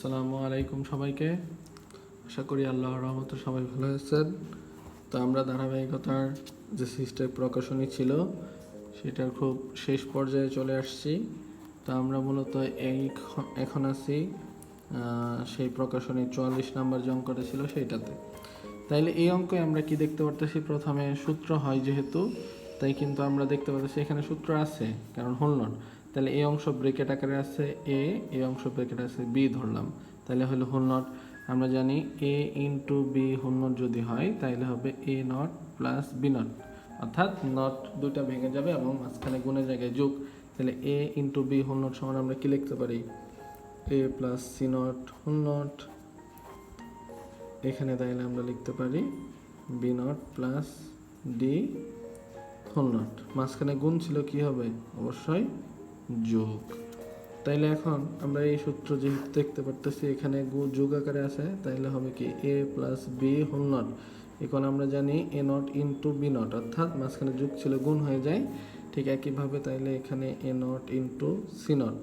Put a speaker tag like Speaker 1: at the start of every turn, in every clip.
Speaker 1: আসসালামু আলাইকুম সবাইকে। আশা করি আল্লাহর রহমতে সবাই ভালো আছেন। তো আমরা ধারাবাহিকতার যে সিস্টেম প্রকাশনী ছিল, সেটার খুব শেষ পর্যায়ে চলে আসছি। তো আমরা মূলত এই এখন আছি সেই প্রকাশনী চুয়াল্লিশ নাম্বার যে অঙ্কটা ছিল সেইটাতে। তাইলে এই অঙ্কে আমরা কি দেখতে পারতেছি? প্রথমে সূত্র হয় যেহেতু, তাই কিন্তু আমরা দেখতে পাচ্ছি এখানে সূত্র আছে, কারণ হল নট। তাহলে এই অংশ ব্রেকেট আকারে আছে এ এই অংশ ব্রেকেট আছে বি ধরলাম। তাহলে হলো হোল নট। আমরা জানি A into B whole not যদি হয় তাহলে হবে A not plus B not. অর্থাৎ নট দুইটা ভেঙে যাবে এবং মাঝখানে গুণের জায়গায় যোগ। তাহলে A into B whole not সমান আমরা কি লিখতে পারি? A plus C not whole not. এখানে তাইলে আমরা লিখতে পারি B not plus D whole not. মাঝখানে গুণ ছিল কি হবে? অবশ্যই যোগ। তাইলে এখন আমরা এই সূত্র যেহেতু দেখতে পারতেছি, এখানে যোগ আকারে আছে, তাইলে হবে কি A plus B whole not এখন আমরা জানি A not into B not অর্থাৎ মাঝখানে যোগ ছিল গুণ হয়ে যায়, ঠিক একইভাবে তাইলে এখানে A not into C not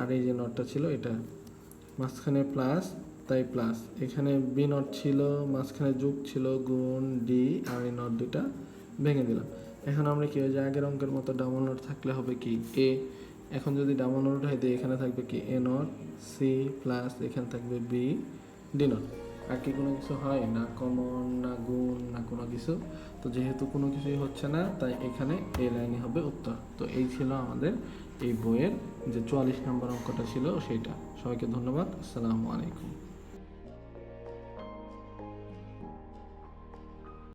Speaker 1: আর এই যে নটটা ছিল এটা, মাঝখানে প্লাস তাই প্লাস এখানে বি নট ছিল, মাঝখানে যোগ ছিল গুণ ডি আর এই নট দুটা ভেঙে দিলাম। এখন আমরা কি হয় যে আগের অঙ্কের মতো ডাবল নট থাকলে হবে কি এ এখন যদি ডাবল নট হয়, দিয়ে এখানে থাকবে কি? এ নট সি প্লাস এখানে থাকবে বি ডি নট আর কি কোনো কিছু হয়? না কমন না গুণ, না কোনো কিছু। তো যেহেতু কোনো কিছুই হচ্ছে না, তাই এখানে এ লাইনই হবে উত্তর। তো এই ছিল আমাদের এই বইয়ের যে চুয়াল্লিশ নম্বর অঙ্কটা ছিল, সেইটা। সবাইকে ধন্যবাদ। আসসালামু আলাইকুম।